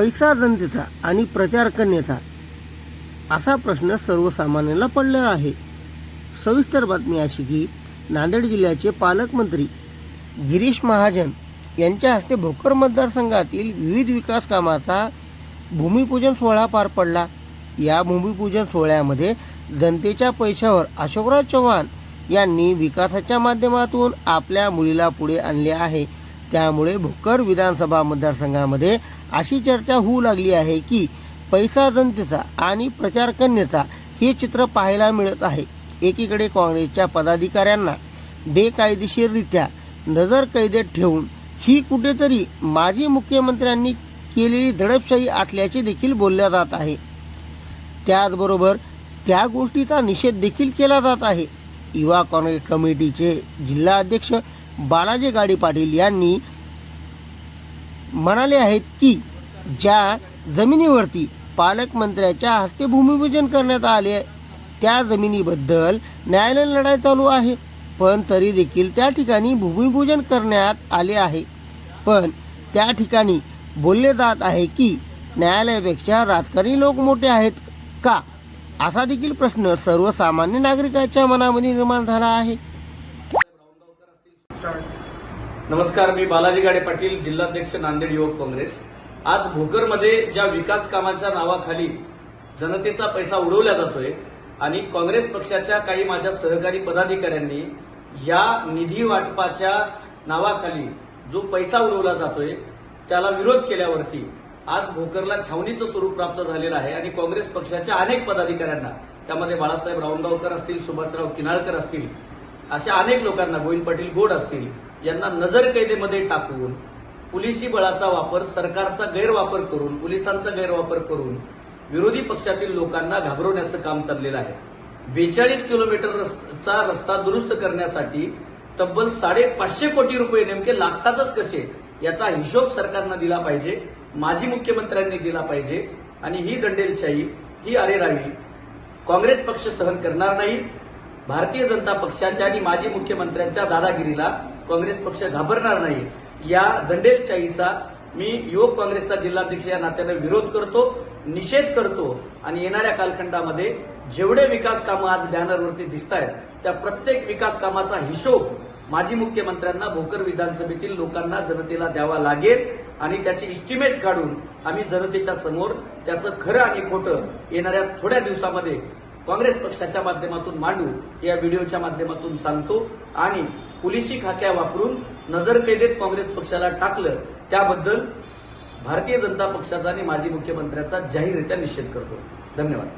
पैसा जनतेचा आणि प्रचार करण्याचा असा प्रश्न सर्वसामान्यांना पडलेला आहे. सविस्तर बातमी अशी की नांदेड जिल्ह्याचे पालकमंत्री गिरीश महाजन यांच्या हस्ते भोकर मतदारसंघातील विविध विकास कामाचा भूमिपूजन सोहळा पार पडला. या भूमिपूजन सोहळ्यामध्ये जनतेच्या पैशावर अशोकराव चव्हाण यांनी विकासाच्या माध्यमातून आपल्या मुलीला पुढे आणले आहे. त्यामुळे भोकर विधानसभा मतदारसंघामध्ये अशी चर्चा होऊ लागली आहे की पैसा जनतेचा आणि प्रचार करण्याचा हे चित्र पाहायला मिळत आहे. एकीकडे काँग्रेसच्या पदाधिकाऱ्यांना बेकायदेशीररित्या नजर कैदेत ठेवून ही कुठेतरी माजी मुख्यमंत्र्यांनी केलेली दडपशाही असल्याचे देखील बोलल्या जात आहे. त्याचबरोबर त्या गोष्टीचा निषेध देखील केला जात आहे. युवा काँग्रेस कमिटीचे जिल्हा अध्यक्ष बालाजी गाडी पाटील यांनी म्हणाले आहेत की ज्या जमिनीवरती पालकमंत्र्याच्या हस्ते भूमिपूजन करण्यात आले त्या जमिनीबद्दल न्यायालय लढाई चालू आहे. पण तरी देखील त्या ठिकाणी भूमिपूजन करण्यात आले आहे. पण त्या ठिकाणी बोलले जात आहे की न्यायालयापेक्षा राजकारणी लोक मोठे आहेत का? असा देखील प्रश्न सर्वसामान्य नागरिकांच्या मनामध्ये निर्माण झाला आहे. नमस्कार मी बालाजी गाडे पाटील जिल्हाध्यक्ष नांदेड युवक काँग्रेस. आज भोकरमध्ये ज्या विकास कामांच्या नावाखाली जनतेचा पैसा उडवला जातोय आणि काँग्रेस पक्षाच्या काही माझ्या सहकारी पदाधिकाऱ्यांनी या निधी वाटपाच्या नावाखाली जो पैसा उडवला जातोय त्याला विरोध केल्यावरती आज भोकरला छावणीचं स्वरूप प्राप्त झालेलं आहे आणि काँग्रेस पक्षाच्या अनेक पदाधिकाऱ्यांना त्यामध्ये बाळासाहेब रावणगावकर असतील सुभाषराव किनाळकर असतील अशा अनेक लोकांना गोविंद पाटील गोड असतील यांना नजर कैदेमध्ये टाकून पोलिसी बळाचा वापर सरकारचा गैरवापर करून पोलिसांचा गैरवापर करून विरोधी पक्षातील लोकांना घाबरवण्याचं काम चाललेलं आहे. बेचाळीस किलोमीटर रस्ता रस्ता दुरुस्त करण्यासाठी तब्बल साडेपाचशे कोटी रुपये नेमके लागतातच कसे याचा हिशोब सरकारनं दिला पाहिजे माजी मुख्यमंत्र्यांनी दिला पाहिजे आणि ही दंडेलशाही ही अरेरावी काँग्रेस पक्ष सहन करणार नाही भारतीय जनता पक्षाच्या आणि माजी मुख्यमंत्र्यांच्या दादागिरीला काँग्रेस पक्ष घाबरणार नाही. या दंडेलशाहीचा मी युवक काँग्रेसचा जिल्हाध्यक्ष या नात्याने विरोध करतो निषेध करतो आणि येणाऱ्या कालखंडामध्ये जेवढे विकास कामं आज बॅनरवरती दिसत आहेत त्या प्रत्येक विकास कामाचा हिशोब माजी मुख्यमंत्र्यांना भोकर विधानसभेतील लोकांना जनतेला द्यावा लागेल आणि त्याची इस्टिमेट काढून आम्ही जनतेच्या समोर त्याचं खरं आणि खोटं येणाऱ्या थोड्या दिवसामध्ये काँग्रेस पक्षाच्या माध्यमातून मांडू या व्हिडिओच्या माध्यमातून सांगतो. आणि पोलिसी खाक्या वापरून नजरकैदेत काँग्रेस पक्षाला टाकलं त्याबद्दल भारतीय जनता पक्षाचा आणि माजी मुख्यमंत्र्याचा जाहीररित्या निषेध करतो. धन्यवाद.